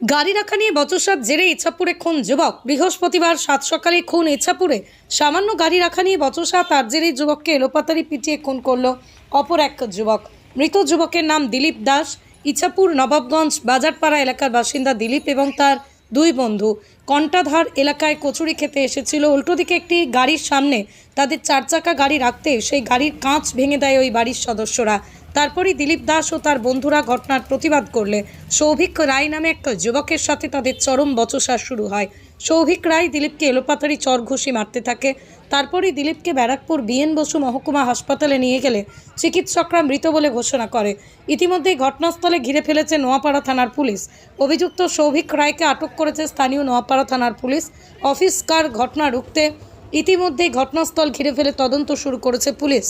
গাড়ি রাখা নিয়ে বচসার জেরে ইচ্ছাপুরে খুন যুবক। বৃহস্পতিবার সাত সকালে খুন ইচ্ছাপুরে সামান্য গাড়ি রাখা নিয়ে বচসা তার জেরেই যুবককে এলোপাতারি পিটিয়ে খুন করল অপর এক যুবক। মৃত যুবকের নাম দিলীপ দাস। ইচ্ছাপুর নবাবগঞ্জ বাজারপাড়া এলাকার বাসিন্দা দিলীপ এবং তার দুই বন্ধু। কন্টাধার এলাকায় কচুরি খেতে এসেছিল। উল্টো দিকে একটি গাড়ির সামনে তাদের চার চাকা গাড়ি রাখতে সেই গাড়ির কাঁচ ভেঙে দেয় ওই বাড়ির সদস্যরা। তারপরই দিলীপ দাস ও তার বন্ধুরা ঘটনার প্রতিবাদ করলে। সৌভিক রায় নামে এক যুবকের সাথে তাদের চরম বচসা শুরু হয়। সৌভিক রায় দিলীপকে এলোপাতারি চর ঘুষি মারতে থাকে। তারপরই দিলীপকে ব্যারাকপুর বিএন বসু মহকুমা হাসপাতালে নিয়ে গেলে চিকিৎসকরা মৃত বলে ঘোষণা করে। ইতিমধ্যেই ঘটনাস্থলে ঘিরে ফেলেছে নোয়াপাড়া থানার পুলিশ। অভিযুক্ত সৌভিক রায়কে আটক করেছে স্থানীয় নোয়াপাড়া থানার পুলিশ। অফিস কার ঘটনা রুখতে ইতিমধ্যেই ঘটনাস্থল ঘিরে ফেলে তদন্ত শুরু করেছে পুলিশ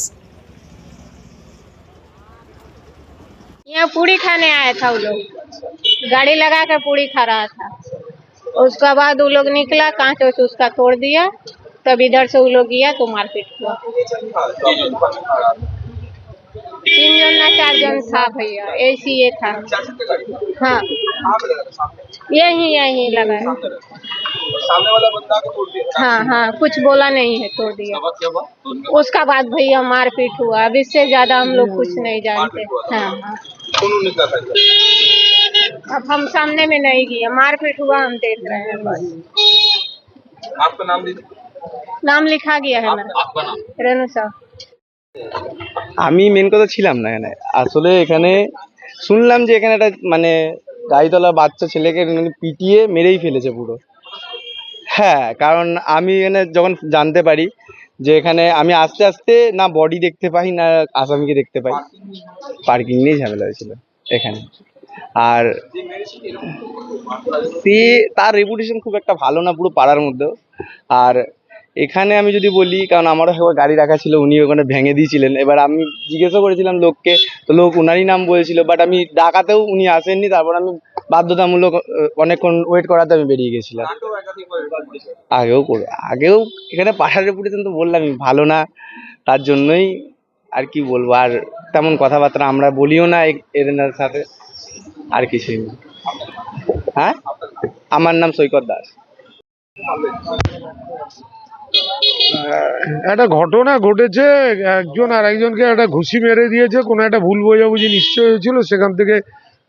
यहाँ पूरी खाने आया था वो लोग गाड़ी लगा कर पूरी खा रहा था उसके बाद वो लोग निकला कांच वाँच उसका तोड़ दिया तब इधर से वो लोग गया तो मारपीट हुआ तीन जन ना चार जन था भैया ऐसी ये था हाँ यही यही लगा है सामने वाला बंदा को तोड़ दिया हाँ हाँ कुछ बोला नहीं है तोड़ दिया अब क्या हुआ उसका बाद भैया मारपीट हुआ अब इससे ज्यादा हम लोग कुछ नहीं जानते हाँ हाँ कौन निकला था इधर? अब हम सामने में नहीं गए मारपीट हुआ हम देख रहे हैं बस आपका नाम दीजिए नाम लिखा गया है मेरा आपका नाम रेणु साहब আমি মেন কথা ছিলাম না এখানে আসলে এখানে শুনলাম যে এখানে একটা মানে গাড়িতলা বাচ্চা ছেলেকে মানে পিটিয়ে মেরেই ফেলেছে পুরো হ্যাঁ কারণ আমি এখানে যখন জানতে পারি যে এখানে আমি আস্তে আস্তে না বডি দেখতে পাই, না আসামিকে দেখতে পাই পার্কিং নিয়ে ঝামেলা হয়েছিল এখানে। আর সে তার রেপুটেশন খুব একটা ভালো না পুরো পাড়ার মধ্যেও। আর এখানে আমি যদি বলি, কারণ আমারও একবার গাড়ি রাখা ছিল, উনি ওখানে ভেঙে দিয়েছিলেন। এবার আমি জিজ্ঞাসা করেছিলাম লোককে, তো লোক উনারই নাম বলছিল বাট আমি ডাকাতেও উনি আসেননি, তারপর আমি বাধ্যতামূলক অনেকক্ষণ ওয়েট করাতে আমি বেরিয়ে গেছিলাম। আগেও করে, আগেও এখানে পাড়ার রেপুটেশন তো বললামই, ভালো না, তার জন্যই আর কি বলব, আর তেমন কথাবার্তা আমরা বলিও না এদের সাথে, আর কিছুই না। হ্যাঁ? আমার নাম সৈকত দাস। একটা ঘটনা ঘটেছে, একজন আর একজনকে একটা ঘুষি মেরে দিয়েছে, কোনো একটা ভুল বোঝাবুঝি নিশ্চয় হয়েছিল, সেখান থেকে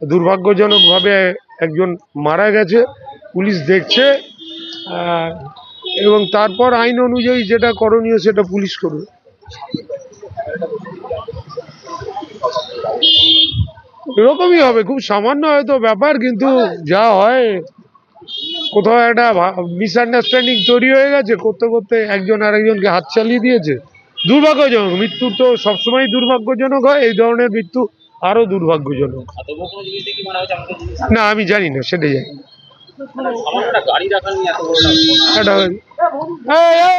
দুর্ভাগ্যজনকভাবে একজন মারা গেছে, পুলিশ দেখছে এবং তারপর আইন অনুযায়ী যেটা করণীয় সেটা পুলিশ করবে। এরকমই হবে, খুব সামান্য হয়তো ব্যাপার, কিন্তু যা হয় কোথাও একটা মিসআন্ডারস্ট্যান্ডিং তৈরি হয়ে গেছে করতে করতে একজন আরেকজনকে হাত চালিয়ে দিয়েছে। দুর্ভাগ্যজনক মৃত্যু তো সবসময় দুর্ভাগ্যজনক হয় এই ধরনের মৃত্যু আরও দুর্ভাগ্যজনক। না আমি জানি না সেটাই জানি।